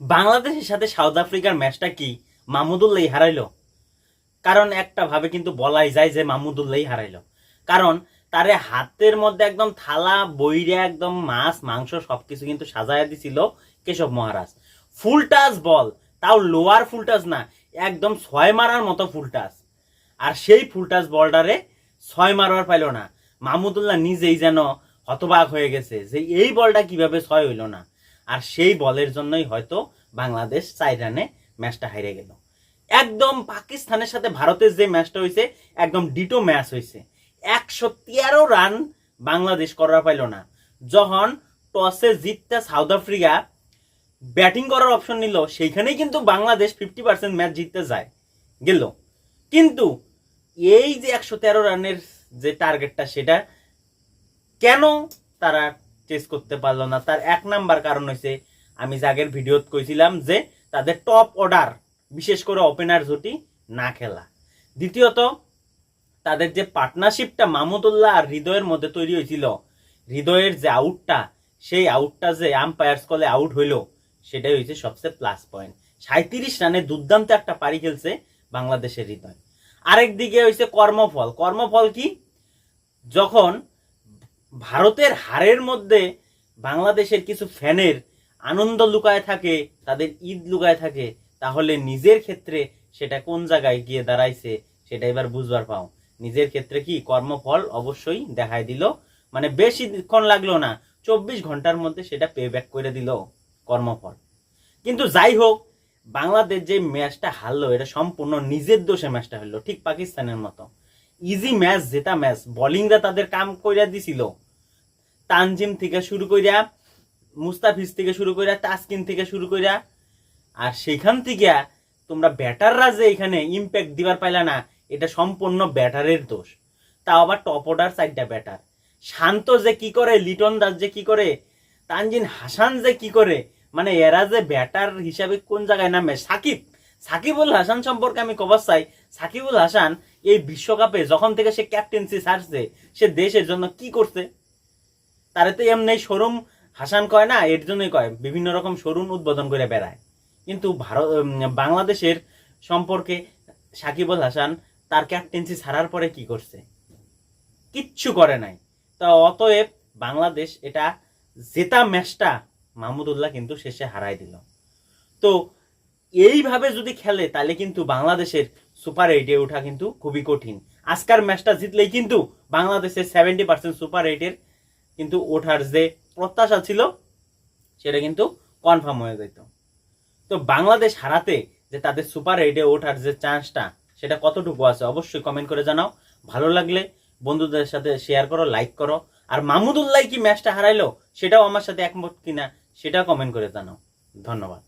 বাংলাদেশের সাথে সাউথ আফ্রিকার ম্যাচটা কি মাহমুদুল্লাহ হারাইলো? কারণ একটা ভাবে কিন্তু বলাই যায় যে মাহমুদুল্লাহ হারাইলো। কারণ তারে হাতের মধ্যে একদম থালা, বইরে, একদম মাছ, মাংস সবকিছু কিন্তু সাজায় দিছিল কেশব মহারাজ। ফুল টাচ বল, তাও লোয়ার ফুল টাচ না, একদম ছয় মারার মতো ফুল টাচ আর সেই ফুল টাচ বলটারে ছয় মারবার পাইল না। মাহমুদুল্লাহ নিজেই যেন হতবাক হয়ে গেছে যে এই বলটা কীভাবে ছয় হইল না। আর সেই বলের জন্যই হয়তো বাংলাদেশ চার রানে ম্যাচটা হারিয়ে গেল। একদম পাকিস্তানের সাথে ভারতের যে ম্যাচটা হয়েছে, একদম ডিটো ম্যাচ হয়েছে। একশো তেরো রান বাংলাদেশ করা পাইল না। যখন টসে জিততে সাউথ আফ্রিকা ব্যাটিং করার অপশন নিল, সেইখানেই কিন্তু বাংলাদেশ ফিফটি পার্সেন্ট ম্যাচ জিততে যায়, গেল। কিন্তু এই যে একশো তেরো রানের যে টার্গেটটা সেটা কেন তারা চেস করতে পারল না। তার এক নাম্বার কারণ হয়েছে আমি যে আগের ভিডিওত কইছিলাম যে, তাদের টপ অর্ডার বিশেষ করে ওপেনার জুটি না খেলা। দ্বিতীয়ত, তাদের যে পার্টনারশিপটা মামুদুল্লাহ আর হৃদয়ের মধ্যে তৈরি হয়েছিল হৃদয়ের যে আউটটা সেই আউটটা যে আম্পায়ার্স কলে আউট হইল, সেটাই হয়েছে সবচেয়ে প্লাস পয়েন্ট সাঁত্রিশ রানে দুর্দান্ত একটা পারি খেলছে বাংলাদেশের হৃদয়। আরেক দিকে হয়েছে কর্মফল। কর্মফল কি? যখন ভারতের হারের মধ্যে বাংলাদেশের কিছু ফ্যানের আনন্দ লুকায় থাকে, তাদের ঈদ লুকায় থাকে, তাহলে নিজের ক্ষেত্রে সেটা কোন জায়গায় গিয়ে দাঁড়াইছে সেটা এবার বুঝবার পাও। নিজের ক্ষেত্রে কি কর্মফল অবশ্যই দেখায় দিল? মানে বেশিক্ষণ লাগল না, চব্বিশ ঘণ্টার মধ্যে সেটা পে ব্যাক করে দিল কর্মফল। কিন্তু যাই হোক, বাংলাদেশ যে ম্যাচটা হারলো, এটা সম্পূর্ণ নিজের দোষে ম্যাচটা হলো, ঠিক পাকিস্তানের মতো। ইজি ম্যাচ জেতা ম্যাচ বোলিংরা তাদের কাম কইরা দিছিল। তানজিম থেকে শুরু কইরা, মুস্তাফিজ থেকে শুরু কইরা, তাসকিন থেকে শুরু কইরা, আর সেখান থেকে তোমরা ব্যাটাররা যে এখানে ইম্প্যাক্ট দিবার পাইলা না, এটা সম্পূর্ণ ব্যাটারের দোষ। তা আবার টপ অর্ডার সাইডটা ব্যাটার শান্ত যে কি করে, লিটন দাস যে কি করে তানজিন হাসান যে কি করে মানে এরা যে ব্যাটার হিসাবে কোন জায়গায় নামে? সাকিব। সাকিবুল হাসান সম্পর্কে আমি কবার চাই। সাকিবুল হাসান এই বিশ্বকাপে যখন থেকে সে ক্যাপ্টেন্সি ছাড়ছে, সে দেশের জন্য কি করছে? তারে তো এমনি শোরুম হাসান কয় না, এর জন্যই কয়, বিভিন্ন রকম শোরুম উদ্বোধন করে বেড়ায়। কিন্তু ভারত বাংলাদেশের সম্পর্কে সাকিবুল হাসান তার ক্যাপ্টেন্সি ছাড়ার পরে কি করছে? কিচ্ছু করে নাই। তা অতএব বাংলাদেশ এটা জেতা ম্যাচটা মাহমুদুল্লাহ কিন্তু শেষে হারাই দিল। তো এইভাবে যদি খেলে, তাহলে কিন্তু বাংলাদেশের সুপার এইটে ওঠা কিন্তু খুবই কঠিন। আজকার ম্যাচটা জিতলেই কিন্তু বাংলাদেশের সেভেন্টি পার্সেন্ট সুপার এইটের কিন্তু ওঠার যে প্রত্যাশা ছিল, সেটা কিন্তু কনফার্ম হয়ে যেত। তো বাংলাদেশ হারাতে যে তাদের সুপার এইটে ওঠার যে চান্সটা সেটা কতটুকু আছে অবশ্যই কমেন্ট করে জানাও। ভালো লাগলে বন্ধুদের সাথে শেয়ার করো লাইক করো। আর মাহমুদুল্লাহ কি ম্যাচটা হারাইলো, সেটাও আমার সাথে একমত কিনা, সেটাও কমেন্ট করে জানাও। ধন্যবাদ।